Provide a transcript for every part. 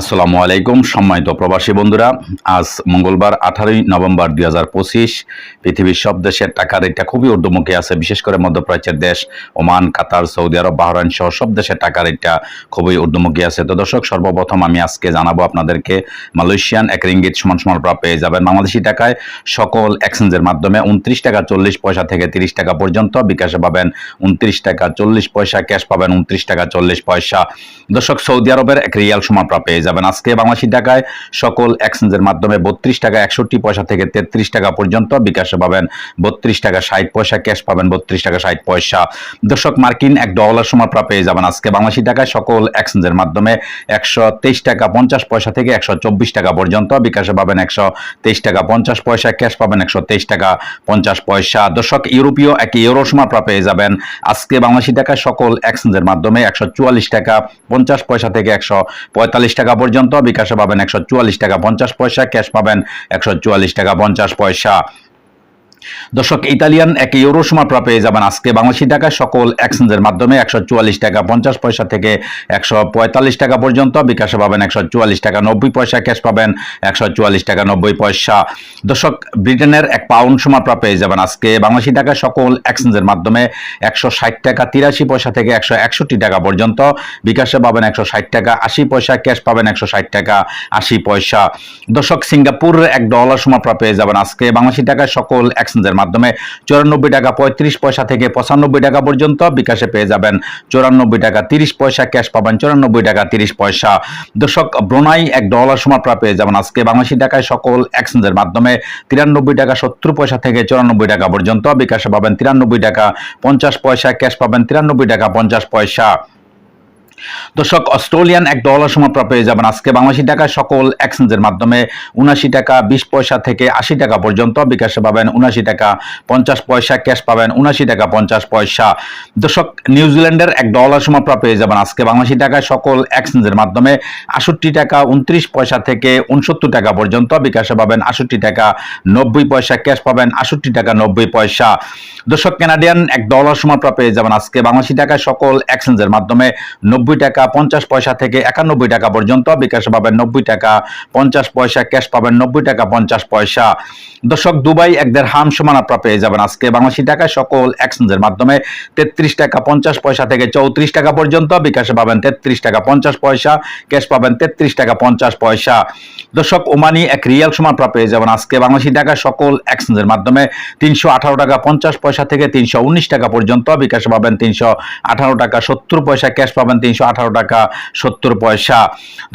আসসালামু আলাইকুম, সম্মানিত প্রবাসী বন্ধুরা। আজ মঙ্গলবার, আঠারোই নভেম্বর দুই হাজার পঁচিশ। পৃথিবীর সব দেশের টাকা রেটটা খুবই ঊর্ধ্বমুখী আছে, বিশেষ করে মধ্যপ্রাচ্যের দেশ, Oman, Qatar, Saudi Arab, Bahrain সহ সব দেশের টাকা রেটটা খুবই ঊর্ধ্বমুখী আছে। তো দর্শক, সর্বপ্রথম আমি আজকে জানাব আপনাদেরকে মালয়েশিয়ান এক রিঙ্গিত সমান সমান পেয়ে যাবেন বাংলাদেশি টাকায়। সকল এক্সচেঞ্জের মাধ্যমে উনত্রিশ টাকা চল্লিশ পয়সা থেকে তিরিশ টাকা পর্যন্ত বিকাশে পাবেন উনত্রিশ টাকা চল্লিশ পয়সা, ক্যাশ পাবেন উনত্রিশ টাকা চল্লিশ পয়সা। দর্শক, সৌদি আরবের এক রিয়াল সমান পেয়ে যাবেন। আজকে বাংলাদেশি টাকায় সকল এক্সচেঞ্জের মাধ্যমে বত্রিশ টাকা একষট্টি পয়সা থেকে তেত্রিশ টাকা পর্যন্ত বিকাশে পাবেন। বত্রিশ টাকা ষাট পয়সা, ক্যাশ পাবেন বত্রিশ টাকা ষাট পয়সা। দর্শক, মার্কিন এক ডলার সময় প্রাপ্য পেয়ে যাবেন। আজকে বাংলাদেশি টাকায় সকল এক্সচেঞ্জের মাধ্যমে একশো তেইশ টাকা পঞ্চাশ পয়সা থেকে একশো চব্বিশ টাকা পর্যন্ত বিকাশে পাবেন। একশো তেইশ টাকা পঞ্চাশ পয়সা, ক্যাশ পাবেন একশো তেইশ টাকা পঞ্চাশ পয়সা। দর্শক, ইউরোপীয় এক ইউরো সময় প্রাপ্য পেয়ে যাবেন। আজকে বাংলাদেশি টাকায় সকল এক্সচেঞ্জের মাধ্যমে একশো চুয়াল্লিশ টাকা পঞ্চাশ পয়সা থেকে একশো পঁয়তাল্লিশ টাকা পর্যন্ত। বিকাশে পাবেন একশো চুয়াল্লিশ টাকা পঞ্চাশ পয়সা, ক্যাশ পাবেন একশো চুয়াল্লিশ টাকা পঞ্চাশ পয়সা। দর্শক, ইতালিয়ান এক ইউরো সময় প্রাপ্য পেয়ে যাবেন আজকে। বাংলাদেশি টাকা সকল এক্সচেঞ্জের মাধ্যমে একশো চুয়াল্লিশ টাকা পঞ্চাশ পয়সা থেকে একশো পঁয়তাল্লিশ টাকা পর্যন্ত। বিকাশে পাবেন একশো চুয়াল্লিশ টাকা নব্বই পয়সা, ক্যাশ পাবেন একশো চুয়াল্লিশ টাকা নব্বই পয়সা। দর্শক, ব্রিটেনের এক পাউন্ড সময় প্রাপ্য পেয়ে যাবেন আজকে। বাংলাদেশি টাকা সকল এক্সচেঞ্জের মাধ্যমে একশো ষাট টাকা তিরাশি পয়সা থেকে একশো একষট্টি টাকা পর্যন্ত। বিকাশে পাবেন একশো ষাট টাকা আশি পয়সা, ক্যাশ পাবেন একশো ষাট টাকা আশি পয়সা। দর্শক সিঙ্গাপুর এক ডলার সময় প্রাপ্য পেয়ে যাবেন আজকে। বাংলাদেশি টাকা সকল এক্সচেঞ্জের মাধ্যমে চুরানব্বই টাকা পঁয়ত্রিশ পয়সা থেকে পঁচানব্বই টাকা পর্যন্ত বিকাশে পেয়ে যাবেন। চুরানব্বই টাকা তিরিশ পয়সা, ক্যাশ পাবেন চুরানব্বই টাকা তিরিশ পয়সা। দর্শক, ব্রোনাই এক ডলার সময় প্রাপ্য পেয়ে যাবেন আজকে। বাংলাদেশি টাকায় সকল এক্সচেঞ্জের মাধ্যমে তিরানব্বই টাকা সত্তর পয়সা থেকে চুরানব্বই টাকা পর্যন্ত বিকাশে পাবেন। তিরানব্বই টাকা পঞ্চাশ পয়সা, ক্যাশ পাবেন তিরানব্বই টাকা পঞ্চাশ পয়সা। দর্শক, অস্ট্রেলিয়ান এক ডলার সময় প্রাপ্য পেয়ে যাবেন। আজকে বাংলাদেশি টাকায় সকল এক্সচেঞ্জের মাধ্যমে উনাশি টাকা, বিশ পয়সা থেকে আশি টাকা পর্যন্ত বিকাশে পাবেন। উনাশি টাকা পঞ্চাশ পয়সা, ক্যাশ পাবেন। উনাশি টাকা পঞ্চাশ পয়সা। দর্শক নিউজিল্যান্ডের এক ডলার সময় প্রাপ্য পেয়ে যাবেন। আজকে বাংলাদেশি টাকায় সকল এক্সচেঞ্জের মাধ্যমে আষট্টি টাকা, উনত্রিশ পয়সা থেকে উনসত্তর টাকা পর্যন্ত বিকাশে পাবেন। আষট্টি টাকা, নব্বই পয়সা, ক্যাশ পাবেন। আষট্টি টাকা, নব্বই পয়সা। দর্শক কানাডিয়ান এক ডলার সময় প্রাপ্য পেয়ে যাবেন। আজকে বাংলাদেশি টাকায় সকল এক্সচেঞ্জের মাধ্যমে নব্বই টাকা পঞ্চাশ পয়সা থেকে একানব্বই টাকা পর্যন্ত, বিকাশে পাবেন নব্বই টাকা পঞ্চাশ পয়সা, ক্যাশ পাবেন নব্বই টাকা পঞ্চাশ পয়সা। দর্শক, দুবাই এক দেড় হাম সমান আপনারা পেয়ে যাবেন আজকে। বাংলাদেশি টাকায় সকল এক্সচেঞ্জের মাধ্যমে তেত্রিশ টাকা পঞ্চাশ পয়সা থেকে চৌত্রিশ টাকা পর্যন্ত, বিকাশে পাবেন তেত্রিশ টাকা পঞ্চাশ পয়সা, ক্যাশ পাবেন তেত্রিশ টাকা পঞ্চাশ পয়সা। দর্শক, ওমানি এক রিয়াল সমান আপনারা পেয়ে যাবেন আজকে। বাংলাদেশি টাকায় সকল এক্সচেঞ্জের মাধ্যমে তিনশো আঠারো টাকা পঞ্চাশ পয়সা থেকে তিনশো উনিশ টাকা পর্যন্ত, বিকাশে পাবেন তিনশো আঠারো টাকা সত্তর পয়সা, ক্যাশ পাবেন তিনশো আঠারো টাকা, সত্তর পয়সা।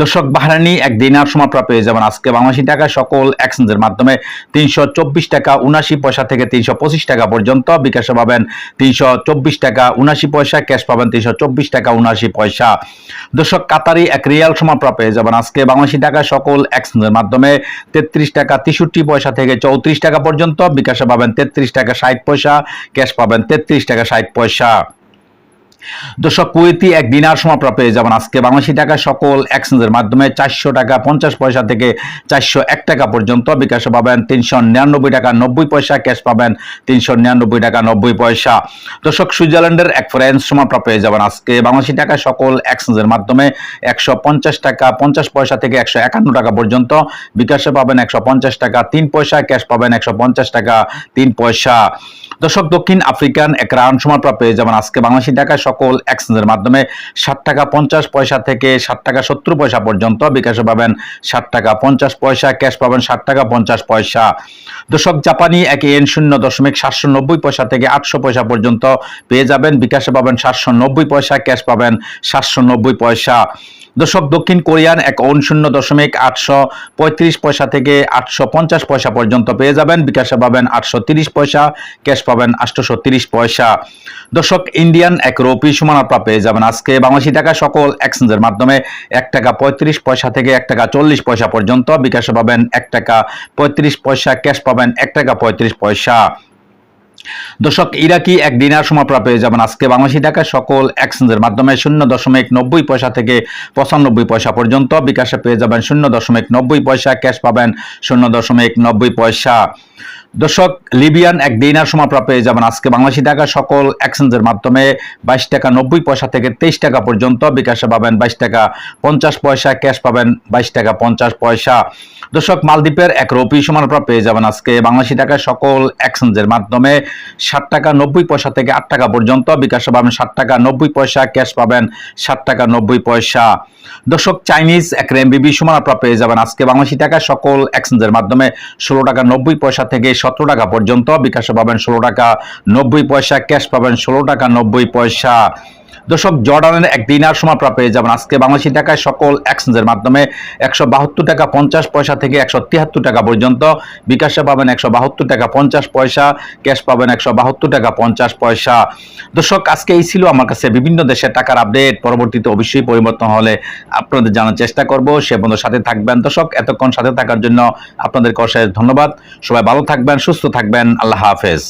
দর্শক বাহারানি এক দিনার সময় প্রাপ্য পেয়ে যাবেন আজকে বাংলাদেশি টাকা সকল এক্সচেঞ্জের মাধ্যমে। তিনশো চব্বিশ টাকা উনাশি পয়সা থেকে তিনশো পঁচিশ টাকা পর্যন্ত। বিকাশে পাবেন তিনশো চব্বিশ টাকা উনাশি পয়সা, ক্যাশ পাবেন তিনশো চব্বিশ টাকা উনাশি পয়সা। দর্শক, কাতারি এক রিয়াল সময় প্রাপ্য পেয়ে যাবেন আজকে বাংলাদেশি টাকা সকল এক্সচেঞ্জের মাধ্যমে। তেত্রিশ টাকা তেষট্টি পয়সা থেকে চৌত্রিশ টাকা পর্যন্ত। বিকাশে পাবেন তেত্রিশ টাকা ষাট পয়সা, ক্যাশ পাবেন তেত্রিশ টাকা ষাট পয়সা। দর্শক, কুয়েতি এক দিনার সমাপ্রাপ্য পেয়ে যাবেন। আজকে বাংলাদেশি টাকা সকল এক্সচেঞ্জের মাধ্যমে চারশো টাকা, পঞ্চাশ পয়সা থেকে চারশো এক টাকা পর্যন্ত বিকাশে পাবেন। তিনশো নিরানব্বই টাকা, নব্বই পয়সা, ক্যাশ পাবেন। তিনশো নিরানব্বই টাকা, নব্বই পয়সা। দর্শক, সুইজারল্যান্ডের এক ফ্রেন্স সমাপ্রাপ্য পেয়ে যাবেন। আজকে বাংলাদেশি টাকা সকল এক্সচেঞ্জের মাধ্যমে একশো পঞ্চাশ টাকা, পঞ্চাশ পয়সা থেকে একশো একান্ন টাকা পর্যন্ত বিকাশে পাবেন। একশো পঞ্চাশ টাকা, তিন পয়সা, ক্যাশ পাবেন। একশো পঞ্চাশ টাকা, তিন পয়সা। দর্শক, দক্ষিণ আফ্রিকান এক রাউন্ড সমাপ্রাপ্য পেয়ে যাবেন আজকে বাংলাদেশি টাকা সকল এক্সচেঞ্জের মাধ্যমে। ষাট টাকা পঞ্চাশ পয়সা থেকে ষাট টাকা সত্তর পয়সা পর্যন্ত বিকাশে পাবেন ষাট টাকা পঞ্চাশ পয়সা, ক্যাশ পাবেন ষাট টাকা পঞ্চাশ পয়সা। দর্শক, জাপানি এক এন শূন্য দশমিক সাতশো নব্বই পয়সা থেকে আটশো পয়সা পর্যন্ত পেয়ে যাবেন। বিকাশে পাবেন সাতশো নব্বই পয়সা, ক্যাশ পাবেন সাতশো নব্বই পয়সা। দর্শক, দক্ষিণ কোরিয়ান এক শূন্য দশমিক আটশো পঁয়ত্রিশ পয়সা থেকে আটশো পঞ্চাশ পয়সা পর্যন্ত পেয়ে যাবেন। বিকাশে পাবেন আটশো তিরিশ পয়সা, ক্যাশ পাবেন আটশোশো তিরিশ পয়সা। দর্শক, ইন্ডিয়ান এক রুপি সমান আপনারা পেয়ে যাবেন। আজকে বাংলাদেশি টাকা সকল এক্সচেঞ্জের মাধ্যমে এক টাকা পঁয়ত্রিশ পয়সা থেকে এক টাকা চল্লিশ পয়সা পর্যন্ত বিকাশে পাবেন এক টাকা পঁয়ত্রিশ পয়সা, ক্যাশ পাবেন এক টাকা পঁয়ত্রিশ পয়সা। দর্শক, ইরাকি এক দিনার সমাপ্রা পেয়ে যাবেন আজকে বাংলাদেশি টাকা সকল এক্সচেঞ্জের মাধ্যমে শূন্য দশমিক নব্বই পয়সা থেকে পঁচানব্বই পয়সা পর্যন্ত। বিকাশে পেয়ে যাবেন শূন্য দশমিক নব্বই পয়সা, ক্যাশ পাবেন শূন্য দশমিক নব্বই পয়সা। দর্শক, লিবিয়ান এক দিনার সমাপ্রা পেয়ে যাবেন। আজকে বাংলাদেশি টাকা সকল এক্সচেঞ্জের মাধ্যমে বাইশ টাকা নব্বই পয়সা থেকে তেইশ টাকা পর্যন্ত বিকাশে পাবেন বাইশ টাকা পঞ্চাশ পয়সা, ক্যাশ পাবেন বাইশ টাকা পঞ্চাশ পয়সা। দর্শক, মালদ্বীপের এক রুপি সমানপ্রা পেয়ে যাবেন আজকে বাংলাদেশি টাকা সকল এক্সচেঞ্জের মাধ্যমে ষাট টাকা নব্বই পয়সা থেকে আট টাকা পর্যন্ত বিকাশে পাবেন ষাট টাকা নব্বই পয়সা, ক্যাশ পাবেন ষাট টাকা নব্বই পয়সা। দর্শক, চাইনিজ এক রেমবিবি সমান আপনারা পেয়ে যাবেন আজকে বাংলাদেশি টাকা সকল এক্সচেঞ্জের মাধ্যমে ষোলো টাকা নব্বই পয়সা থেকে সতেরো টাকা পর্যন্ত। বিকাশে পাবেন ষোলো টাকা নব্বই পয়সা, ক্যাশ পাবেন ষোলো টাকা নব্বই পয়সা। দর্শক, জর্ডানের এক দিনার সময় আপনারা পেয়ে যাবেন। আজকে বাংলাদেশি টাকায় সকল এক্সচেঞ্জের মাধ্যমে একশো বাহাত্তর টাকা পঞ্চাশ পয়সা থেকে একশো তিয়াত্তর টাকা পর্যন্ত। বিকাশে পাবেন একশো বাহাত্তর টাকা পঞ্চাশ পয়সা, ক্যাশ পাবেন একশো বাহাত্তর টাকা পঞ্চাশ পয়সা। দর্শক, আজকে এই ছিল আমার কাছে বিভিন্ন দেশের টাকার আপডেট পরবর্তীতে অবশ্যই পরিবর্তন হলে আপনাদের জানার চেষ্টা করব। সে বন্ধুর সাথে থাকবেন। দর্শক, এতক্ষণ সাথে থাকার জন্য আপনাদেরকে অশেষ ধন্যবাদ। সবাই ভালো থাকবেন, সুস্থ থাকবেন। আল্লাহ হাফেজ।